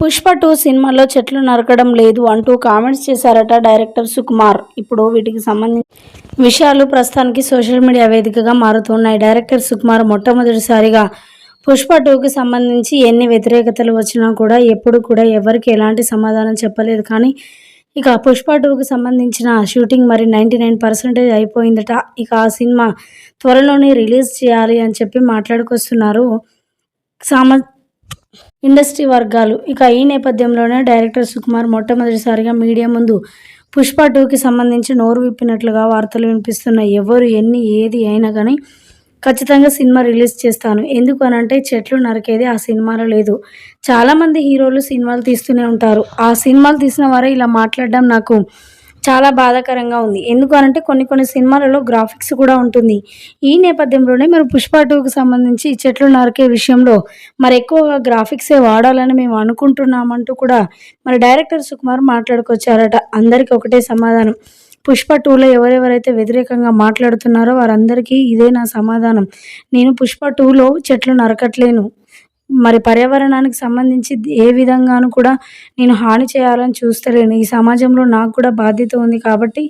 Pushpa two సినిమాలో చెట్లు నరకడం లేదు అంటూ కామెంట్స్ చేశారట డైరెక్టర్ సుకుమార్. ఇప్పుడు వీటికి సంబంధించి విషయాలు ప్రస్తుతానికి సోషల్ మీడియా వేదికగా మారుతున్నాయి. డైరెక్టర్ సుకుమార్ మొట్టమొదటిసారిగా పుష్ప టూకి సంబంధించి ఎన్ని వ్యతిరేకతలు వచ్చినా కూడా ఎప్పుడు కూడా ఎవరికి ఎలాంటి సమాధానం చెప్పలేదు. కానీ ఇక పుష్ప టూకి సంబంధించిన షూటింగ్ మరి నైంటీ నైన్ పర్సెంటేజ్ అయిపోయిందట. ఇక ఆ సినిమా త్వరలోనే రిలీజ్ చేయాలి అని చెప్పి మాట్లాడుకొస్తున్నారు సామ ఇండస్ట్రీ వర్గాలు. ఇక ఈ నేపథ్యంలోనే డైరెక్టర్ సుకుమార్ మొట్టమొదటిసారిగా మీడియా ముందు పుష్ప టూకి సంబంధించి నోరు విప్పినట్లుగా వార్తలు వినిపిస్తున్నాయి ఎవరు ఎన్ని ఏది అయినా కానీ ఖచ్చితంగా సినిమా రిలీజ్ చేస్తాను. ఎందుకు అనంటే చెట్లు నరికేది ఆ సినిమాలో లేదు. చాలామంది హీరోలు సినిమాలు తీస్తూనే ఉంటారు. ఆ సినిమాలు తీసిన వారే ఇలా మాట్లాడడం నాకు చాలా బాధాకరంగా ఉంది. ఎందుకు అనంటే కొన్ని కొన్ని సినిమాలలో గ్రాఫిక్స్ కూడా ఉంటుంది. ఈ నేపథ్యంలోనే మరి పుష్ప టూకి సంబంధించి చెట్లు నరికే విషయంలో మరి ఎక్కువగా గ్రాఫిక్సే వాడాలని మేము అనుకుంటున్నామంటూ కూడా మరి డైరెక్టర్ సుకుమార్ మాట్లాడుకొచ్చారట. అందరికీ ఒకటే సమాధానం. పుష్ప టూలో ఎవరెవరైతే వ్యతిరేకంగా మాట్లాడుతున్నారో వారందరికీ ఇదే నా సమాధానం. నేను పుష్ప టూలో చెట్లు నరకట్లేను. మరి పర్యావరణానికి సంబంధించి ఏ విధంగానూ కూడా నేను హాని చేయాలని చూస్తలేను. ఈ సమాజంలో నాకు కూడా బాధ్యత ఉంది కాబట్టి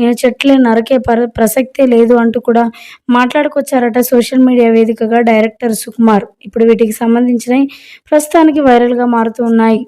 నేను చెట్లే నరకే పర ప్రసక్తే లేదు అంటూ కూడా మాట్లాడుకొచ్చారట సోషల్ మీడియా వేదికగా డైరెక్టర్ సుకుమార్. ఇప్పుడు వీటికి సంబంధించినవి ప్రస్తుతానికి వైరల్గా మారుతూ ఉన్నాయి.